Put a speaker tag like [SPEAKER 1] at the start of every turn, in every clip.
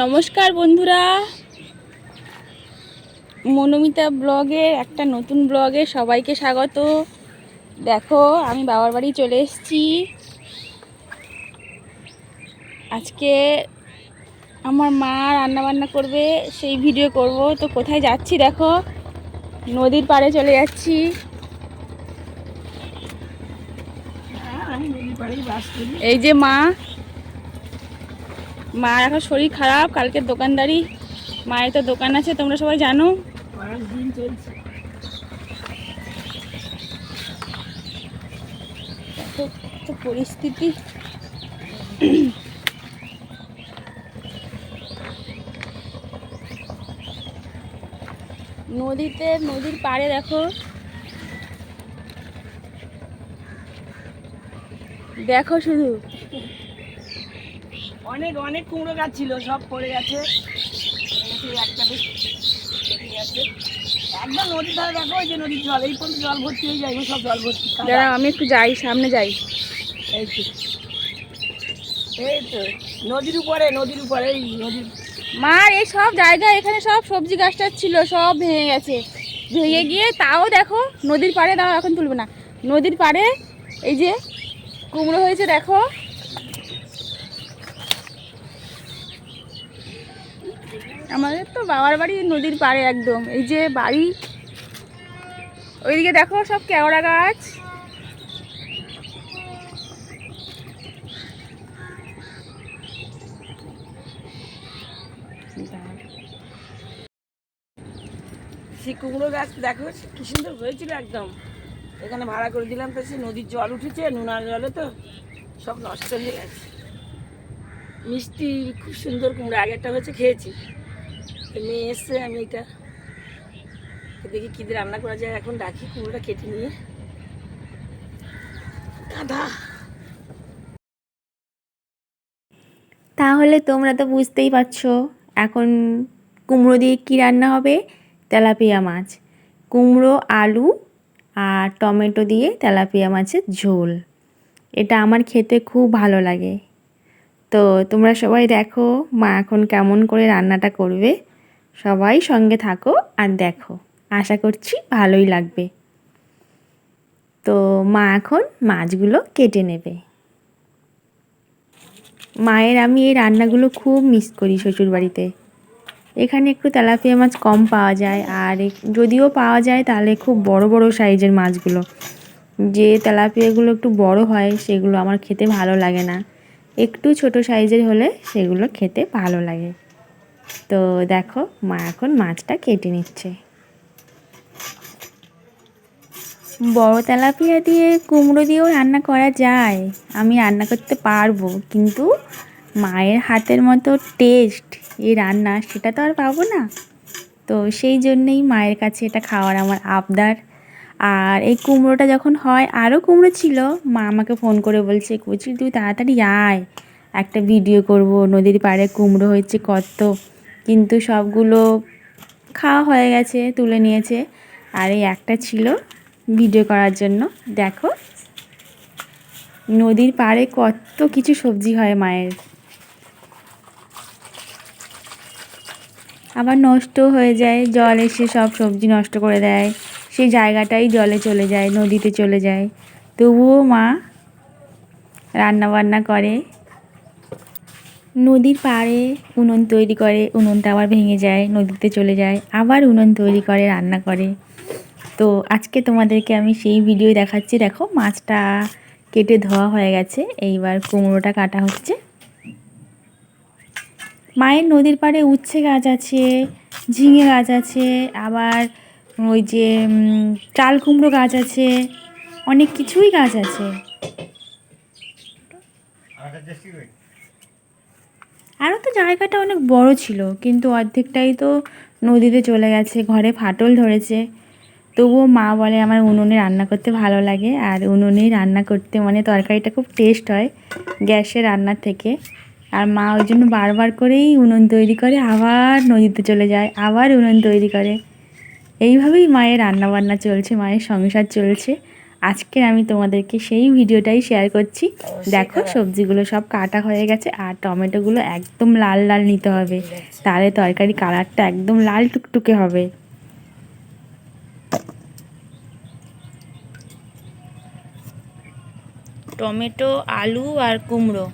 [SPEAKER 1] নমস্কার বন্ধুরা। মনোমিতা ব্লগের একটা নতুন ব্লগে সবাইকে স্বাগত। দেখো আমি বাবার বাড়ি চলে এসেছি। আজকে আমার মা রান্না বান্না করবে সেই ভিডিও করব। তো কোথায় যাচ্ছি দেখো নদীর পাড়ে চলে যাচ্ছি। এই যে মা মার এখন শরীর খারাপ কালকে দোকানদারি, মায়ের তো দোকান আছে, তোমরা সবাই জানো। পরিস্থিতি। নদীতে, নদীর পাড়ে দেখো। দেখো শুধু।
[SPEAKER 2] অনেক অনেক কুমড়ো গাছ ছিল সব পড়ে গেছে। একটা বেশ গেছে। একদম নদীর ধারে দেখো ওই যে নদীর জল এই পর্যন্ত জল ভর্তি হয়ে যায় সব জল ভর্তি।
[SPEAKER 1] দাঁড়াও আমি একটু যাই সামনে যাই।
[SPEAKER 2] এই তো। এই তো নদীর উপরে নদীর উপরে এই নদীর
[SPEAKER 1] মার এই সব জায়গায় এখানে সব সবজি গাছ টাছ ছিল সব ভেঙে গেছে। ভেঙে গিয়ে তাও দেখো নদীর পাড়ে দাও এখন তুলবে না। নদীর পাড়ে এই যে কুমড়ো হয়েছে দেখো। আমাদের তো বাবার বাড়ি নদীর পাড়ে একদম। এই যে বাড়ি, ওইদিকে দেখো সব কেওড়া গাছ।
[SPEAKER 2] সেই কুমড়ো গাছ দেখো, কি সুন্দর হয়েছিল একদম। এখানে ভাড়া করে দিলাম, তো সে নদীর জল উঠেছে, নোনার জলে তো সব নষ্ট হয়ে গেছে। মিষ্টি, খুব সুন্দর কুমড়ো, আগেরটা হয়েছে খেয়েছি। মেয়ে এসছে, আমি এটা দেখি রান্না করা যায় এখন ডাকি কুমড়োটা কেটে নিয়ে। দাদা
[SPEAKER 3] তাহলে তোমরা তো বুঝতেই পারছ, এখন কুমড়ো দিয়ে কী রান্না হবে? তেলাপিয়া মাছ। কুমড়ো, আলু আর টমেটো দিয়ে তেলাপিয়া মাছের ঝোল। এটা আমার খেতে খুব ভালো লাগে। তো তোমরা সবাই দেখো মা এখন কেমন করে রান্নাটা করবে। সবাই সঙ্গে থাকো আর দেখো। আশা করছি ভালোই লাগবে। তো মা এখন মাছগুলো কেটে নেবে। মায়ের আমি এই রান্নাগুলো খুব মিস করি শ্বশুরবাড়িতে। এখানে একটু তেলাপিয়া মাছ কম পাওয়া যায় আর যদিও পাওয়া যায় তাহলে খুব বড় বড় সাইজের মাছগুলো। যে তেলাপিয়াগুলো একটু বড় হয় সেগুলো আমার খেতে ভালো লাগে না। একটু ছোট সাইজের হলে সেগুলো খেতে ভালো লাগে। তো দেখো, মা এখন মাছটা কেটে নিচ্ছে। বড় তেলাপিয়া দিয়ে কুমড়ো দিয়েও রান্না করা যায়। আমি রান্না করতে পারব, কিন্তু মায়ের হাতের মতো টেস্ট এই রান্না সেটা তো আর পাবো না। তো সেই জন্যেই মায়ের কাছে এটা খাওয়ার আমার আবদার। আর এই কুমড়োটা যখন হয়, আরও কুমড়ো ছিল, মা আমাকে ফোন করে বলছে, কচি, তুই তাড়াতাড়ি আয়। একটা ভিডিও করব, নদীর পাড়ে কুমড়ো হয়েছে কত। কিন্তু সবগুলো খাওয়া হয়ে গেছে, তুলে নিয়েছে। আর এই একটা ছিল ভিডিও করার জন্য। দেখো, নদীর পাড়ে কত কিছু সবজি হয় মায়ের। আবার নষ্ট হয়ে যায়, জল এসে সব সবজি নষ্ট করে দেয়। সেই জায়গাটাই জলে চলে যায়, নদীতে চলে যায়। তবুও মা রান্না বান্না করে। নদীর পাড়ে উনুন তৈরি করে, উনুনটা আবার ভেঙে যায়, নদীতে চলে যায়, আবার উনুন তৈরি করে, রান্না করে। তো আজকে তোমাদেরকে আমি সেই ভিডিও দেখাচ্ছি। দেখো, মাছটা কেটে ধোয়া হয়ে গেছে। এইবার কুমড়োটা কাটা হচ্ছে। মায়ের নদীর পাড়ে উচ্ছে গাছ আছে, ঝিঙে গাছ আছে, আবার ওই যে চাল কুমড়ো গাছ আছে, অনেক কিছুই গাছ আছে। আরও তো জায়গাটা অনেক বড় ছিল, কিন্তু অর্ধেকটাই তো নদীতে চলে গেছে, ঘরে ফাটল ধরেছে। তবুও মা বলে আমার উনুনে রান্না করতে ভালো লাগে, আর উনুনেই রান্না করতে মানে তরকারিটা খুব টেস্ট হয় গ্যাসে রান্নার থেকে। আর মা ওই জন্য বারবার করেই উনুন তৈরি করে, আবার নদীতে চলে যায়, আবার উনুন তৈরি করে। এইভাবেই মায়ের রান্না বান্না চলছে, মায়ের সংসার চলছে। আজকে আমি তোমাদেরকে সেই ভিডিওটাই শেয়ার করছি। দেখো সবজিগুলো সব কাটা হয়ে গেছে আর টমেটোগুলো একদম লাল লাল নিতে হবে। তাহলে তরকারি কালারটা একদম লাল টুকটুকে হবে। টমেটো আলু আর কুমড়ো।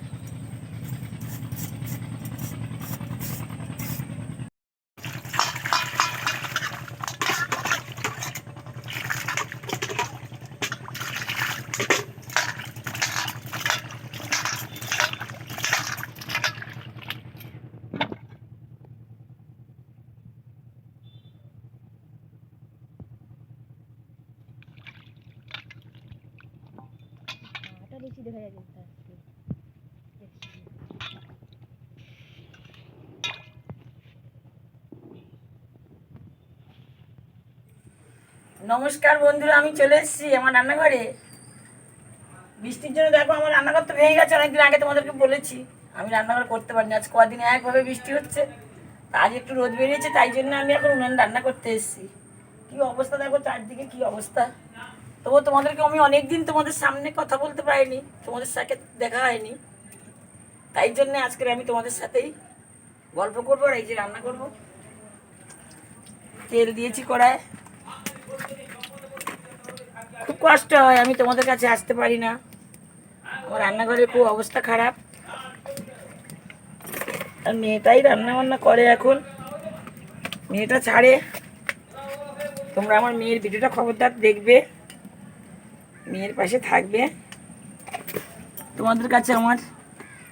[SPEAKER 2] নমস্কার বন্ধুরা, আমি চলে এসেছি আমার রান্নাঘরে। বৃষ্টির জন্য দেখো আমার রান্নাঘর তো ভেঙে গেছে, অনেকদিন আগে তোমাদেরকে বলেছি। আমি রান্নাঘর করতে পারিনি আজ কদিন একভাবে বৃষ্টি হচ্ছে। আজ একটু রোদ বেরিয়েছে, তাই জন্য আমি এখন উনান রান্না করতে এসেছি। কি অবস্থা দেখো, চারদিকে কি অবস্থা? তবুও তোমাদেরকে আমি অনেকদিন তোমাদের সামনে কথা বলতে পারিনি, তোমাদের সাথে দেখা হয়নি। তাই জন্য আজকে আমি তোমাদের সাথেই গল্প করব আর এই যে রান্না করব। তেল দিয়েছি কড়ায় খুব কষ্ট হয়, আমি তোমাদের কাছে আসতে পারি না। আমার রান্নাঘরের খুব অবস্থা খারাপ। আর মেয়েটাই রান্না বান্না করে এখন। মেয়েটা ছাড়ে। তোমরা আমার মেয়ের ভিডিওটা খবরদার দেখবে। মেয়ের পাশে থাকবে। তোমাদের কাছে আমার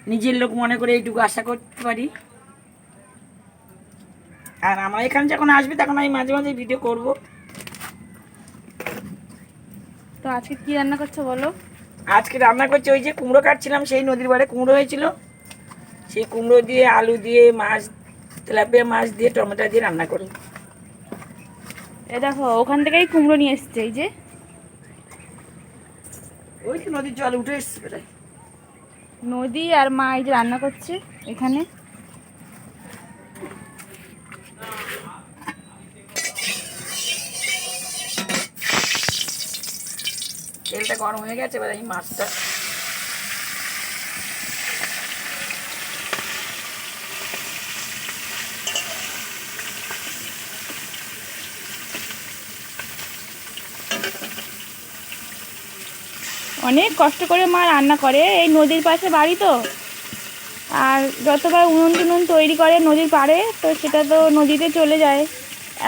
[SPEAKER 2] নিজের লোক মনে করে এইটুকু আশা করতে পারি। আর আমার এখানে যখন আসবে, তখন আমি মাঝে মাঝে ভিডিও করব।
[SPEAKER 1] তো আজকে কি রান্না করছ বলো?
[SPEAKER 2] আজকে রান্না করছি ওই যে কুমড়ো কাটছিলাম সেই নদীর বাড়ে কুমড়ো হয়েছিল। সেই কুমড়ো দিয়ে আলু দিয়ে মাছ তেলাপিয়া মাছ দিয়ে টমেটো দিয়ে রান্না করি।
[SPEAKER 1] এ দেখো ওখান থেকেই কুমড়ো নিয়ে এসছে এই যে।
[SPEAKER 2] ওই তো নদীর জল উঠে এসছে
[SPEAKER 1] নদী আর মা এই যে রান্না করছে এখানে।
[SPEAKER 2] তেলটা গরম হয়ে গেছে, এবার এই মাছটা
[SPEAKER 1] অনেক কষ্ট করে মা রান্না করে, এই নদীর পাশে বাড়ি তো। আর যতবার উনুন টুনুন তৈরি করে নদীর পাড়ে, তো সেটা তো নদীতে চলে যায়।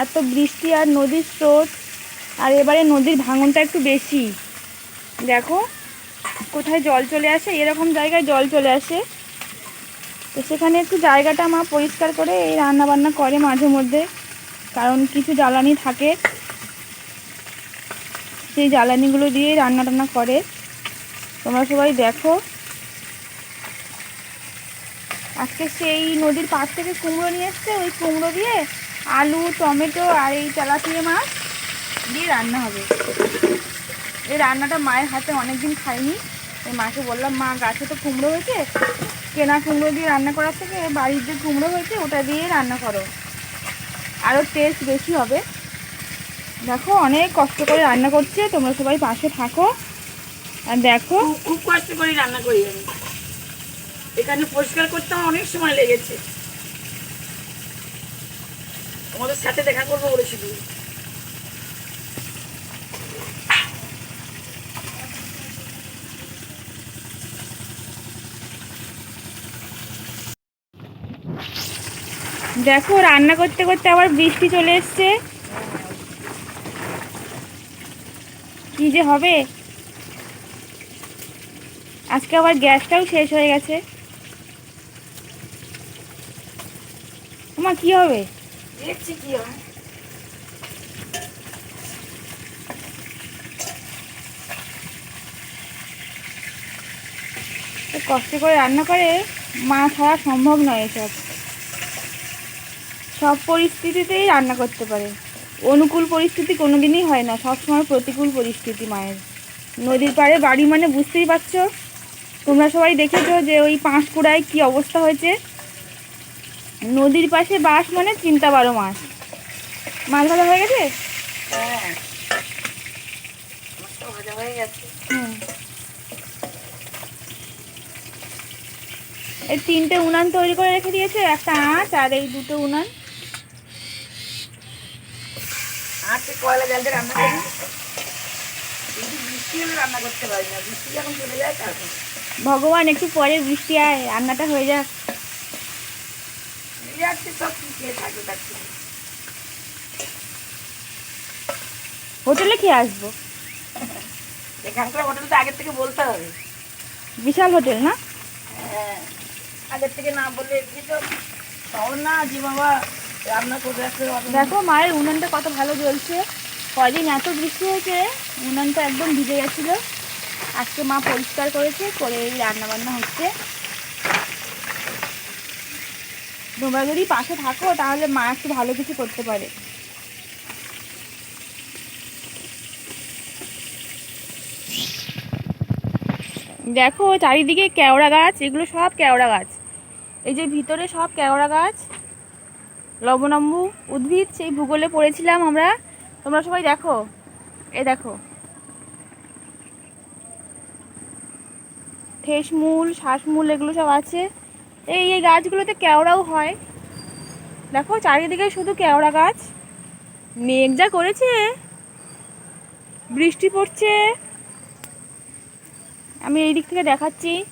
[SPEAKER 1] এত বৃষ্টি আর নদীর স্রোত, আর এবারে নদীর ভাঙনটা একটু বেশি। দেখো, কোথায় জল চলে আসে, এরকম জায়গায় জল চলে আসে। তো সেখানে একটু জায়গাটা মা পরিষ্কার করে এই রান্না বান্না করে মাঝে মধ্যে, কারণ কিছু জ্বালানি থাকে। সেই জ্বালানিগুলো দিয়েই রান্না টান্না করে। তোমরা সবাই দেখো। আজকে সেই নদীর পাশ থেকে কুমড়ো নিয়ে এসছে, ওই কুমড়ো দিয়ে আলু, টমেটো আর এই তেলাপিয়া মাছ দিয়ে রান্না হবে। এই রান্নাটা মায়ের হাতে অনেকদিন খাইনি। এই মাকে বললাম, মা, গাছে তো কুমড়ো হয়েছে। কেনা কুমড়ো দিয়ে রান্না করার থেকে বাড়ির যে কুমড়ো হয়েছে, ওটা দিয়ে রান্না করো। আরও টেস্ট বেশি হবে। দেখো, অনেক কষ্ট করে রান্না করছে। তোমরা সবাই পাশে থাকো। আর দেখো।
[SPEAKER 2] খুব কষ্ট করে রান্না করি এখানে পরিষ্কার করতে আমার অনেক সময় লেগেছে। তোমাদের সাথে দেখা করব বলে
[SPEAKER 1] দেখো রান্না করতে করতে আবার বৃষ্টি চলে এসছে। কি যে হবে? আজকে আবার গ্যাসটাও শেষ হয়ে গেছে। তোমার কি হবে?
[SPEAKER 2] দেখছি কি হয়।
[SPEAKER 1] কষ্ট করে রান্না করে মা ছাড়া সম্ভব নয় এসব। সব পরিস্থিতিতেই রান্না করতে পারে। অনুকূল পরিস্থিতি কোনোদিনই হয় না সবসময় প্রতিকূল পরিস্থিতি মায়ের। নদীর পাড়ে বাড়ি মানে বুঝতেই পারছ? তোমরা সবাই দেখেছ যে ওই পাঁশকুড়ায় কি অবস্থা হয়েছে? নদীর পাশে বাস মানে চিন্তা বারো মাস। মাছ ভাজা হয়ে গেছে?
[SPEAKER 2] হ্যাঁ।
[SPEAKER 1] এই তিনটে উনান তৈরি করে রেখে দিয়েছে একটা আঁচ আর এই দুটো উনান।
[SPEAKER 2] কয়লা জালতে রান্না করি। কিন্তু বৃষ্টি হলে রান্না করতে পারি না। বৃষ্টি যখন চলে যায় তারপর।
[SPEAKER 1] ভগবান একটু পরে বৃষ্টি আয় রান্নাটা হয়ে যাক।
[SPEAKER 2] সব কি খেয়ে থাকবে তার
[SPEAKER 1] হোটেলে খেয়ে আসব।
[SPEAKER 2] এখানকার হোটেল তো আগের থেকে বলতে হবে।
[SPEAKER 1] বিশাল হোটেল না?
[SPEAKER 2] হ্যাঁ। আগের থেকে না বললে এমনি তো শহর না যে বাবা রান্না করে
[SPEAKER 1] দেখো, মায়ের উনানটা কত ভালো জ্বলছে। কদিন এত বৃষ্টি হয়েছে, উনানটা একদম ভিজে গেছিল। আজকে মা পরিষ্কার করেছে, করে এই রান্না বান্না হচ্ছে। তোমরা যদি পাশে থাকো, তাহলে মা একটু ভালো কিছু করতে পারে। দেখো, চারিদিকে কেওড়া গাছ, এগুলো সব কেওড়া গাছ। এই যে ভিতরে সব কেওড়া গাছ। লবণাম্বু উদ্ভিদ, সেই ভূগোলে পড়েছিলাম আমরা। তোমরা সবাই দেখো। এ দেখো। ঠেসমূল শ্বাসমূল এগুলো সব আছে। এই এই গাছগুলোতে কেওড়াও হয়। দেখো, চারিদিকে শুধু কেওড়া গাছ। মেঘ যা করেছে। বৃষ্টি পড়ছে। আমি এই দিক থেকে দেখাচ্ছি।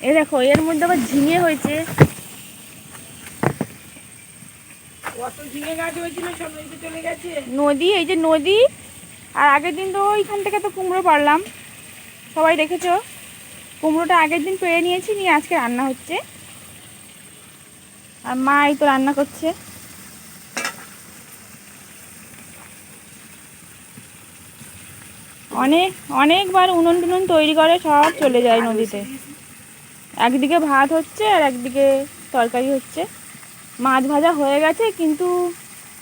[SPEAKER 1] এ দেখো, এর মধ্যে আবার ঝিঙে হয়েছে
[SPEAKER 2] কত ঝিঙে গাছ হয়েছিল সব নদীতে চলে গেছে
[SPEAKER 1] নদী, এই যে নদী, আর আগের দিন তো ওইখান থেকে তো কুমড়ো পারলাম সবাই দেখেছ? কুমড়োটা আগের দিন পেরে নিয়েছি, নিয়ে আজকে রান্না হচ্ছে। আর মা এই তো রান্না করছে। অনেক, অনেকবার উনুন টুনুন তৈরি করে, সব চলে যায় নদীতে। একদিকে ভাত হচ্ছে, আর একদিকে তরকারি হচ্ছে। মাছ ভাজা হয়ে গেছে কিন্তু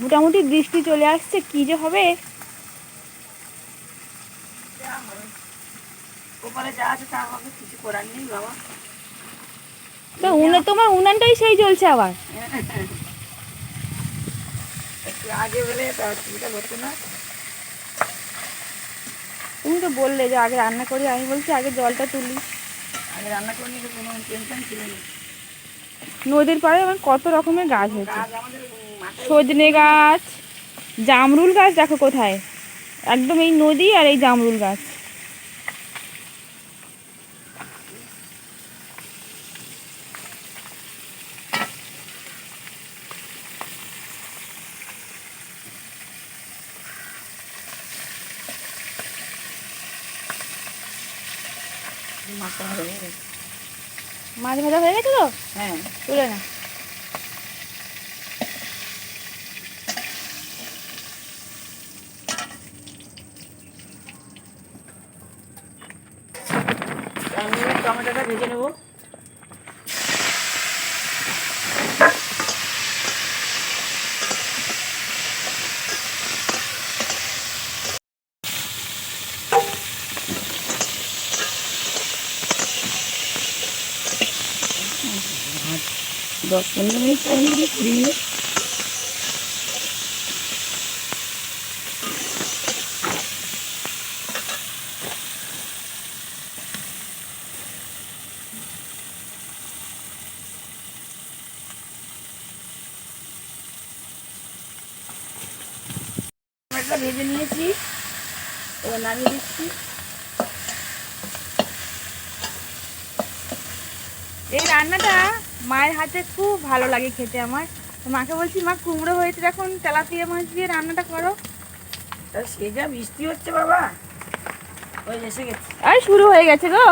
[SPEAKER 1] মোটামুটি বৃষ্টি চলে আসছে কি যে হবে? তোমার উনানটাই সেই চলছে আবার।
[SPEAKER 2] একটু আগে বলে না।
[SPEAKER 1] তুমি তো বললে যে আগে রান্না করি আমি বলছি আগে জলটা তুলি।
[SPEAKER 2] আগে রান্না করে কোনো টেনশন ছিল না।
[SPEAKER 1] নদীর পাড়ে আমার কত রকমের গাছ হয়েছে। সজনে গাছ, জামরুল গাছ দেখো কোথায়। একদম এই নদী আর এই জামরুল গাছ
[SPEAKER 2] মাথা হয়ে গেছে।
[SPEAKER 1] মাছ ভাজা হয়ে গেছে তো?
[SPEAKER 2] হ্যাঁ।
[SPEAKER 1] তুলে না।
[SPEAKER 2] আমি টমেটোটা ভেজে নেব। দশ পনেরো মিনিট টাইম ভেজে নিয়েছি। এবার নামিয়ে দিচ্ছি।
[SPEAKER 1] এই রান্নাটা মায়ের হাতে খুব ভালো লাগে খেতে আমার। মাকে বলছি মা কুমড়ো হয়েছে যখন তেলাপিয়া মাছ দিয়ে রান্নাটা করো।
[SPEAKER 2] সে যা বৃষ্টি হচ্ছে বাবা। ওই এসে গেছে।
[SPEAKER 1] আর শুরু হয়ে গেছে গো।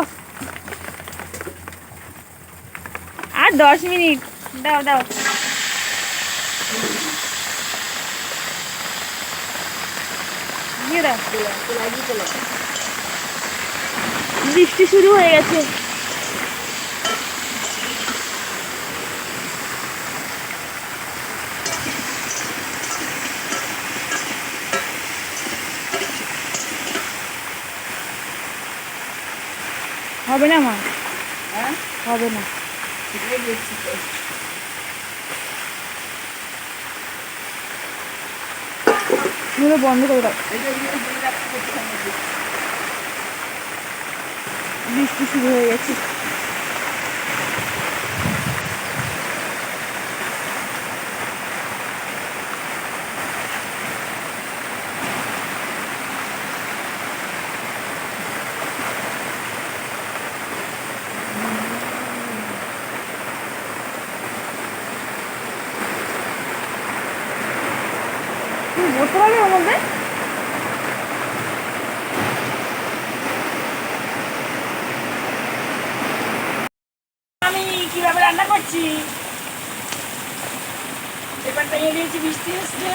[SPEAKER 1] আর দশ মিনিট। দাও দাও। দিয়ে দাও।
[SPEAKER 2] চলে।
[SPEAKER 1] বৃষ্টি শুরু হয়ে গেছে। হবে না মা
[SPEAKER 2] হ্যাঁ
[SPEAKER 1] হবে না
[SPEAKER 2] দিয়ে দিচ্ছি তো।
[SPEAKER 1] এগুলো বন্ধ করে দাও
[SPEAKER 2] এটা দিয়ে দিয়ে রাখতে করতে হবে।
[SPEAKER 1] বৃষ্টি শুরু হয়ে গেছে তুমি বসতে পারবে ওর মধ্যে?
[SPEAKER 2] আমি কীভাবে রান্না করছি? এবার টাইমে দিয়েছি বৃষ্টি এসছে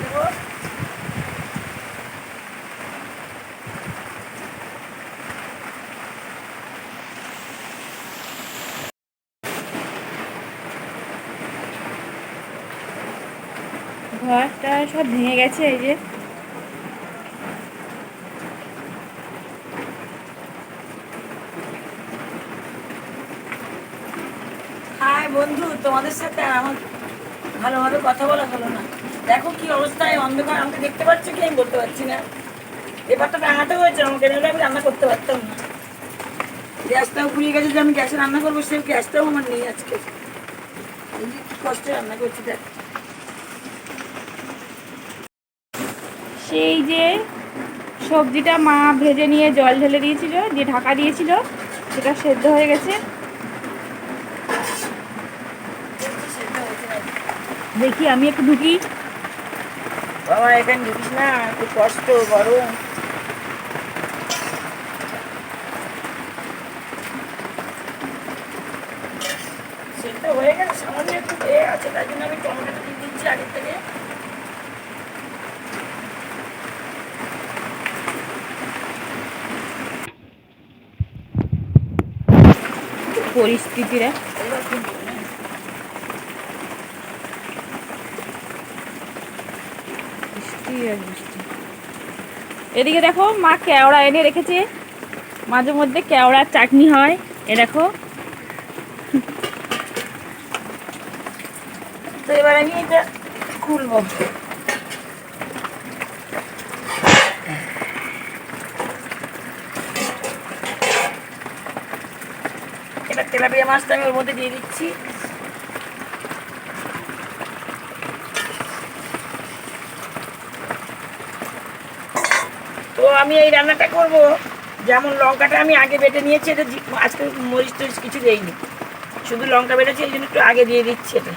[SPEAKER 2] দেবো
[SPEAKER 1] ঘরটা সব ভেঙে গেছে, এই যে।
[SPEAKER 2] হাই বন্ধু, তোমাদের সাথে আমার ভালোভাবে কথা বলা হলো না। দেখো কি অবস্থায় অন্ধকার, আমাকে দেখতে পাচ্ছ কি? আমি বলতে পারছি না। এবারটা টাঙাতে হয়েছে, আমাকে নাহলে আমি রান্না করতে পারতাম না। গ্যাসটাও পুড়িয়ে গেছে যে আমি গ্যাসে রান্না করব, সেই গ্যাসটাও আমার নেই আজকে। কষ্টে রান্না করছি, দেখ।
[SPEAKER 1] সেই যে সবজিটা মা ভেজে নিয়ে জল ঢেলে দিয়েছিল, দিয়ে ঢাকা দিয়েছিল, সেটা সেদ্ধ হয়ে গেছে।
[SPEAKER 2] সেদ্ধ?
[SPEAKER 1] দেখি, আমি একটু ঢুকি।
[SPEAKER 2] বাবা, এখানে ঢুকিস না, একটু কষ্ট, গরম। সেটা হয়ে গেছে, সামান্য একটু আছে তাই জন্য আমি টমেটো দিচ্ছি আগের থেকে।
[SPEAKER 1] পরিস্থিতিরা। এদিকে দেখো, মা কেওড়া এনে রেখেছে। মাঝে মধ্যে কেওড়ার চাটনি হয়, এ দেখো।
[SPEAKER 2] তো এবার আমি এটা খুলবো এবার তেলাপিয়া মাছটা আমি ওর মধ্যে দিয়ে দিচ্ছি। তো আমি এই রান্নাটা করব। যেমন লঙ্কাটা আমি আগে বেটে নিয়েছি, এটা আজকে মরিচ টরিচ কিছু দেইনি। শুধু লঙ্কা বেটেছি, এই জন্য একটু আগে দিয়ে দিচ্ছি এটা।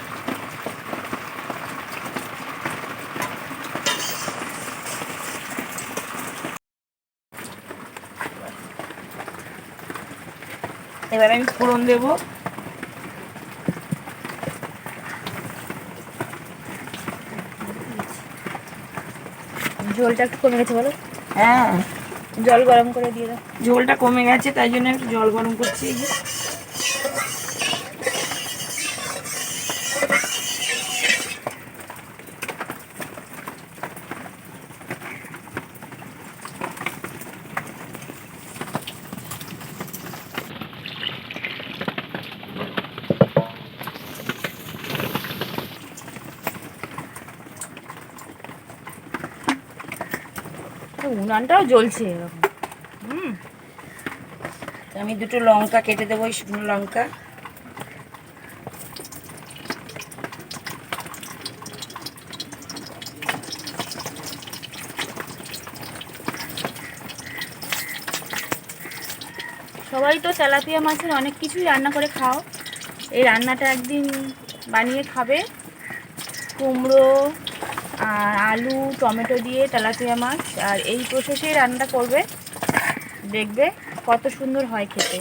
[SPEAKER 2] এবার আমি ফোড়ন দেব।
[SPEAKER 1] ঝোলটা একটু কমে গেছে বলো?
[SPEAKER 2] হ্যাঁ।
[SPEAKER 1] জল গরম করে দিয়ে দাও।
[SPEAKER 2] ঝোলটা কমে গেছে তাই জন্য একটু জল গরম করছি।
[SPEAKER 1] উনানটাও জ্বলছে এরকম। হুম।
[SPEAKER 2] আমি দুটো লঙ্কা কেটে দেবো এই শুকনো লঙ্কা।
[SPEAKER 1] সবাই তো তেলাপিয়া মাছের অনেক কিছুই রান্না করে খাও। এই রান্নাটা একদিন বানিয়ে খাবে। কুমড়ো আলু, টমেটো দিয়ে তেলাপিয়া মাছ। আর এই প্রসেসেই রান্নাটা করবে। দেখবে কত সুন্দর হয় খেতে।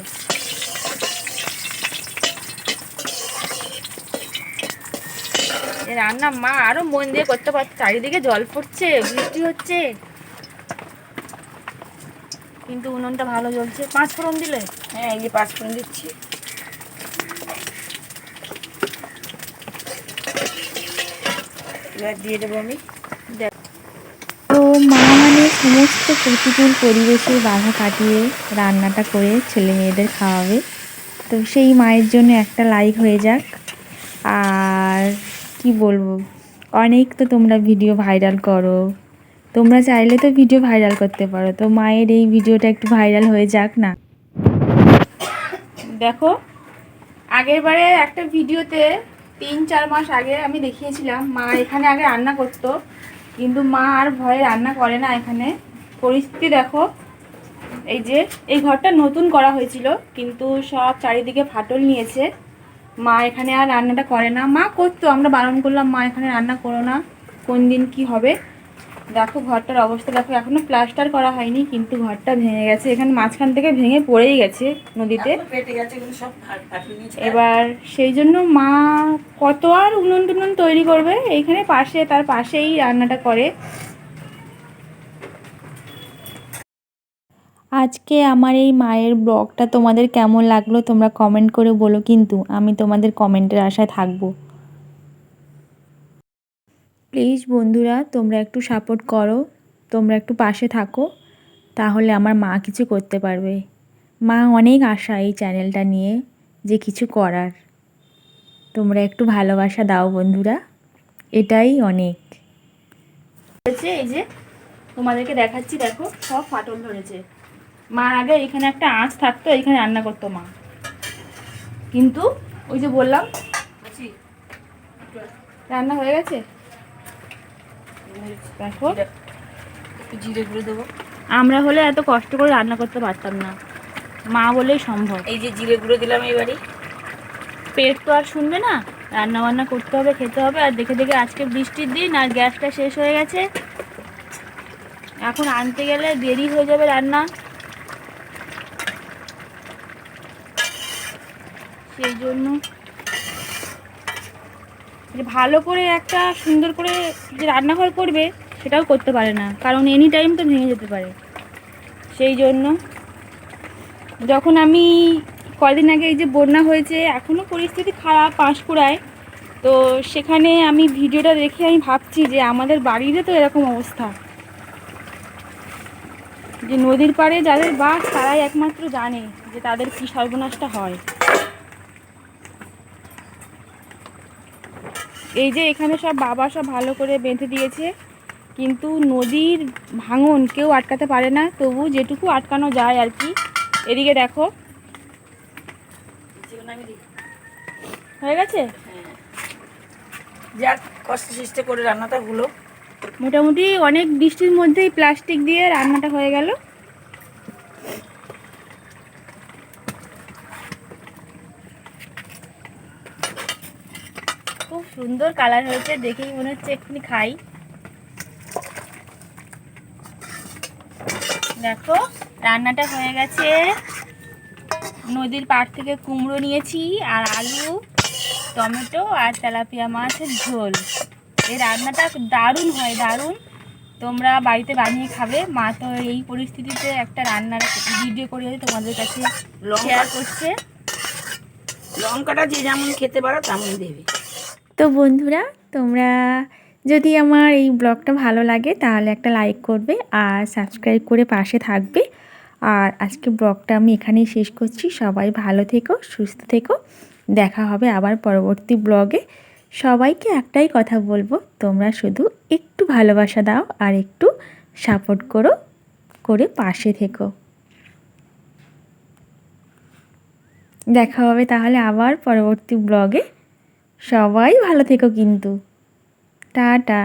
[SPEAKER 1] রান্না মা আরও মন দিয়ে করতে পারছে। চারিদিকে জল পড়ছে, বৃষ্টি হচ্ছে। কিন্তু উনুনটা ভালো জ্বলছে। পাঁচ ফোড়ন দিলে?
[SPEAKER 2] হ্যাঁ এই যে পাঁচ ফোড়ন দিচ্ছি। এবার দিয়ে দেবো আমি।
[SPEAKER 3] তো মা মানে সমস্ত প্রতিকূল পরিবেশে বাধা কাটিয়ে রান্নাটা করে ছেলে মেয়েদের খাওয়াবে। তো সেই মায়ের জন্য একটা লাইক হয়ে যাক। আর কি বলব? অনেক তো তোমরা ভিডিও ভাইরাল করো। তোমরা চাইলে তো ভিডিও ভাইরাল করতে পারো। তো মায়ের এই ভিডিওটা একটু ভাইরাল হয়ে যাক না।
[SPEAKER 1] দেখো আগের বারে একটা ভিডিওতে তিন চার মাস আগে আমি দেখিয়েছিলাম, মা এখানে আগে রান্না করত, কিন্তু মা আর ভয়ে রান্না করে না এখানে। পরিস্থিতি দেখো, এই যে, এই ঘরটা নতুন করা হয়েছিল, কিন্তু সব চারিদিকে ফাটল নিয়েছে। মা এখানে আর রান্নাটা করে না। মা করতো, আমরা বারণ করলাম, মা এখানে রান্না করো না, কোন দিন কি হবে? দেখো ঘরটার অবস্থা দেখো এখনও প্লাস্টার করা হয়নি কিন্তু ঘরটা ভেঙে গেছে। এখানে মাঝখান থেকে ভেঙে পড়েই গেছে নদীতে। এবার সেই জন্য মা কত আর উনুন টুনুন তৈরি করবে? এইখানে পাশে তার পাশেই রান্নাটা করে।
[SPEAKER 3] আজকে আমার এই মায়ের ব্লগটা তোমাদের কেমন লাগল তোমরা কমেন্ট করে বলো কিন্তু আমি তোমাদের কমেন্টের আশায় থাকব। প্লিজ বন্ধুরা, তোমরা একটু সাপোর্ট করো। তোমরা একটু পাশে থাকো। তাহলে আমার মা কিছু করতে পারবে। মা অনেক আশা এই চ্যানেলটা নিয়ে যে কিছু করার। তোমরা একটু ভালোবাসা দাও, বন্ধুরা। এটাই অনেক।
[SPEAKER 1] হয়েছে এই যে, তোমাদেরকে দেখাচ্ছি, দেখো, সব ফাটল ধরেছে। মার আগে এখানে একটা আঁচ থাকতো, এখানে রান্না করতো মা। কিন্তু, ওই যে বললাম। রান্না হয়ে গেছে?
[SPEAKER 2] একটু জিরে গুঁড়ো দেবো।
[SPEAKER 1] আমরা হলে এত কষ্ট করে রান্না করতে পারতাম না। মা বলেই সম্ভব।
[SPEAKER 2] এই যে জিরে গুঁড়ো দিলাম এবারে।
[SPEAKER 1] পেট তো আর শুনবে না। রান্না বান্না করতে হবে খেতে হবে। আর দেখে দেখে আজকে বৃষ্টির দিন আর গ্যাসটা শেষ হয়ে গেছে। এখন আনতে গেলে দেরি হয়ে যাবে রান্না। সেই জন্য যে ভালো করে একটা সুন্দর করে যে রান্নাঘর করবে, সেটাও করতে পারে না। কারণ এনি টাইম তো ভেঙে যেতে পারে। সেই জন্য যখন আমি কয়দিন আগে এই যে বন্যা হয়েছে এখনও পরিস্থিতি খারাপ, পাঁশকুড়ায়। তো সেখানে আমি ভিডিওটা দেখে আমি ভাবছি যে আমাদের বাড়িরও তো এরকম অবস্থা। যে নদীর পাড়ে যাদের বাস, তারাই একমাত্র জানে যে তাদের কী সর্বনাশটা হয়। এই যে এখানে সব বাবা সব ভালো করে বেঁধে দিয়েছে কিন্তু নদীর ভাঙন কেউ আটকাতে পারে না তবু যেটুকু আটকানো যায় আর কি। এদিকে দেখো। হয়ে গেছে?
[SPEAKER 2] যাক কষ্ট সৃষ্টি করে রান্নাটা হলো।
[SPEAKER 1] মোটামুটি অনেক বৃষ্টির মধ্যেই প্লাস্টিক দিয়ে রান্নাটা হয়ে গেল। সুন্দর কালার হয়েছে দেখেই মনে হচ্ছে এক্ষুনি খাই। দেখো রান্নাটা হয়ে গেছে। নদীর পাড় থেকে কুমড়ো নিয়েছি আর আলু টমেটো আর তেলাপিয়া মাছের ঝোল। এই রান্নাটা দারুণ হয় দারুণ। তোমরা বাড়িতে বানিয়ে খাবে। মা তো এই পরিস্থিতিতে একটা রান্নার ভিডিও করে তোমাদের কাছে শেয়ার করছে।
[SPEAKER 2] লঙ্কাটা যে যেমন খেতে পারো তেমন দেবে।
[SPEAKER 3] তো বন্ধুরা, তোমরা যদি আমার এই ব্লগটা ভালো লাগে, তাহলে একটা লাইক করবে আর সাবস্ক্রাইব করে পাশে থাকবে। আর আজকে ব্লগটা আমি এখানেই শেষ করছি। সবাই ভালো থেকো, সুস্থ থেকো। দেখা হবে আবার পরবর্তী ব্লগে। সবাইকে একটাই কথা বলব, তোমরা শুধু একটু ভালোবাসা দাও আর একটু সাপোর্ট করো, করে পাশে থেকো। দেখা হবে তাহলে আবার পরবর্তী ব্লগে। সবাই ভালো থেকো কিন্তু টাটা